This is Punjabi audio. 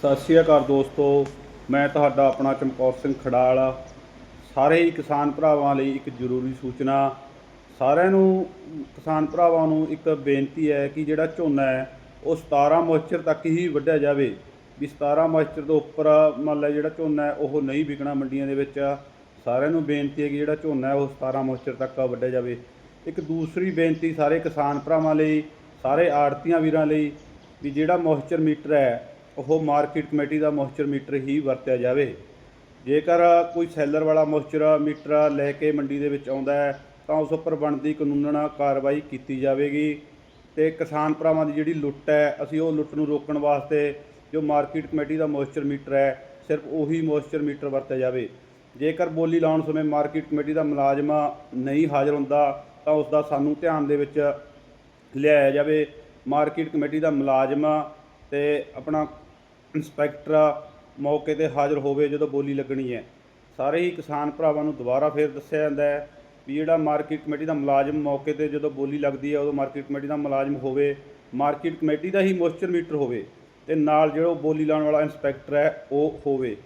ਸਤਿ ਸ਼੍ਰੀ ਅਕਾਲ ਦੋਸਤੋ, ਮੈਂ ਤੁਹਾਡਾ ਆਪਣਾ ਚਮਕੌਰ ਸਿੰਘ ਖੜਾਲ ਸਾਰੇ ਹੀ ਕਿਸਾਨ ਭਰਾਵਾਂ ਲਈ ਇੱਕ ਜ਼ਰੂਰੀ ਸੂਚਨਾ। ਸਾਰਿਆਂ ਨੂੰ, ਕਿਸਾਨ ਭਰਾਵਾਂ ਨੂੰ ਇੱਕ ਬੇਨਤੀ ਹੈ ਕਿ ਜਿਹੜਾ ਝੋਨਾ ਹੈ, ਉਹ 17 ਮੋਇਸਚਰ ਤੱਕ ਹੀ ਵੱਢਿਆ ਜਾਵੇ। ਵੀ 17 ਮੋਇਸਚਰ ਤੋਂ ਉੱਪਰ ਮੰਨ ਲਾ ਜਿਹੜਾ ਝੋਨਾ ਹੈ, ਉਹ ਨਹੀਂ ਵਿਕਣਾ ਮੰਡੀਆਂ ਦੇ ਵਿੱਚ। ਸਾਰਿਆਂ ਨੂੰ ਬੇਨਤੀ ਹੈ ਕਿ ਜਿਹੜਾ ਝੋਨਾ ਹੈ, ਉਹ 17 ਮੋਇਸਚਰ ਤੱਕ ਵੱਢਿਆ ਜਾਵੇ। ਇੱਕ ਦੂਸਰੀ ਬੇਨਤੀ ਸਾਰੇ ਕਿਸਾਨ ਭਰਾਵਾਂ ਲਈ, ਸਾਰੇ ਆੜਤੀਆਂ ਵੀਰਾਂ ਲਈ ਵੀ ਜਿਹੜਾ ਮੋਇਸਚਰ ਮੀਟਰ ਹੈ ਉਹ ਮਾਰਕੀਟ ਕਮੇਟੀ ਦਾ ਮੋਇਸਚਰ ਮੀਟਰ ਹੀ ਵਰਤਿਆ ਜਾਵੇ। ਜੇਕਰ ਕੋਈ ਸੈਲਰ ਵਾਲਾ ਮੋਇਸਚਰ ਮੀਟਰ ਲੈ ਕੇ ਮੰਡੀ ਦੇ ਵਿੱਚ ਆਉਂਦਾ ਹੈ, ਤਾਂ ਉਸ ਉੱਪਰ ਬਣਦੀ ਕਾਨੂੰਨਨ ਕਾਰਵਾਈ ਕੀਤੀ ਜਾਵੇਗੀ ਤੇ ਕਿਸਾਨ ਭਰਾਵਾਂ ਦੀ ਜਿਹੜੀ ਲੁੱਟ ਹੈ, ਅਸੀਂ ਉਹ ਲੁੱਟ ਨੂੰ ਰੋਕਣ ਵਾਸਤੇ ਜੋ ਮਾਰਕੀਟ ਕਮੇਟੀ ਦਾ ਮੋਇਸਚਰ ਮੀਟਰ ਹੈ, ਸਿਰਫ ਉਹੀ ਮੋਇਸਚਰ ਮੀਟਰ ਵਰਤਿਆ ਜਾਵੇ। ਜੇਕਰ ਬੋਲੀ ਲਾਉਣ ਸਮੇਂ ਮਾਰਕੀਟ ਕਮੇਟੀ ਦਾ ਮੁਲਾਜ਼ਮ ਨਹੀਂ ਹਾਜ਼ਰ ਹੁੰਦਾ, ਤਾਂ ਉਸ ਦਾ ਸਾਨੂੰ ਧਿਆਨ ਦੇ ਵਿੱਚ ਲਿਆਇਆ ਜਾਵੇ। ਮਾਰਕੀਟ ਕਮੇਟੀ ਦਾ ਮੁਲਾਜ਼ਮ ਤੇ ਆਪਣਾ ਇੰਸਪੈਕਟਰ ਮੌਕੇ ਤੇ ਹਾਜ਼ਰ ਹੋਵੇ ਜਦੋਂ ਬੋਲੀ ਲੱਗਣੀ ਹੈ। ਸਾਰੇ ਹੀ ਕਿਸਾਨ ਭਰਾਵਾਂ ਨੂੰ ਦੁਬਾਰਾ ਫੇਰ ਦੱਸਿਆ ਜਾਂਦਾ ਹੈ ਵੀ ਜਿਹੜਾ ਮਾਰਕੀਟ ਕਮੇਟੀ ਦਾ ਮੁਲਾਜ਼ਮ ਮੌਕੇ ਤੇ ਜਦੋਂ ਬੋਲੀ ਲੱਗਦੀ ਹੈ, ਉਦੋਂ ਮਾਰਕੀਟ ਕਮੇਟੀ ਦਾ ਮੁਲਾਜ਼ਮ ਹੋਵੇ, ਮਾਰਕੀਟ ਕਮੇਟੀ ਦਾ ਹੀ ਮੋਇਸਚਰ ਮੀਟਰ ਹੋਵੇ ਤੇ ਨਾਲ ਜਿਹੜਾ ਉਹ ਬੋਲੀ ਲਾਉਣ ਵਾਲਾ ਇੰਸਪੈਕਟਰ ਹੈ, ਉਹ ਹੋਵੇ।